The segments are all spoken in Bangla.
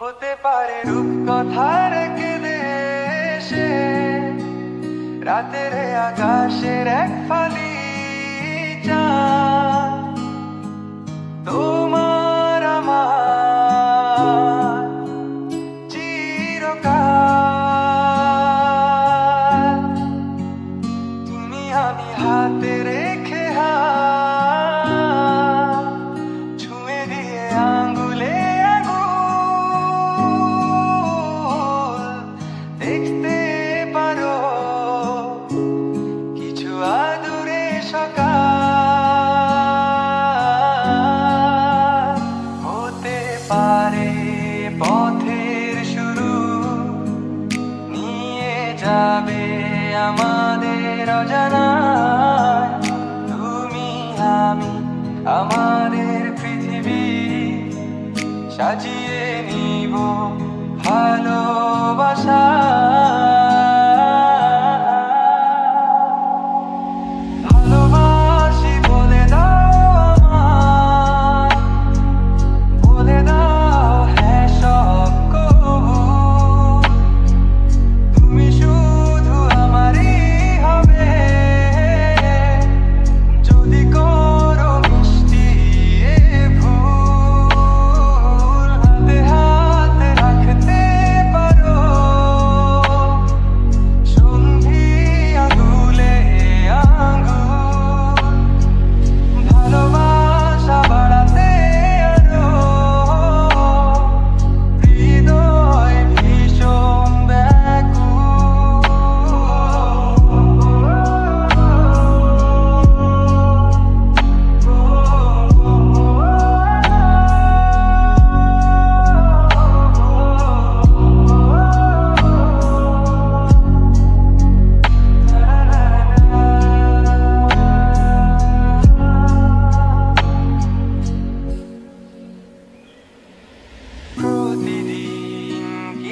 হতে পারে রূপ কথা রেখে দেশে রাতের আকাশের এক ফালি চাঁদ। আমাদের অজানায় তুমি আমি আমাদের পৃথিবী সাজিয়ে নিব ভালোবাসা।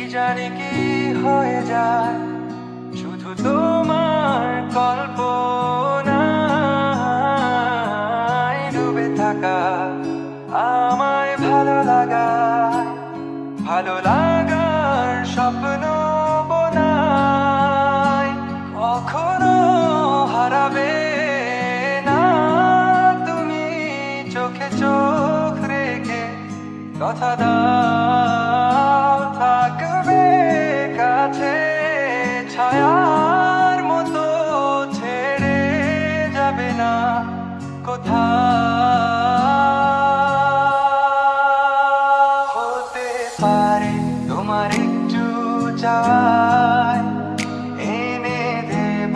জানি কি হয়ে যায়? শুধু তোমার কল্পনায় ডুবে থাকা আমায় ভালো লাগায়। ভালো লাগার স্বপ্ন হারাবে না তুমি চোখে চোখ রেখে কথা ছায়ার মতো ছেড়ে যাবে না কোথা হতে পারে তোমার একটু চায় এনে দেব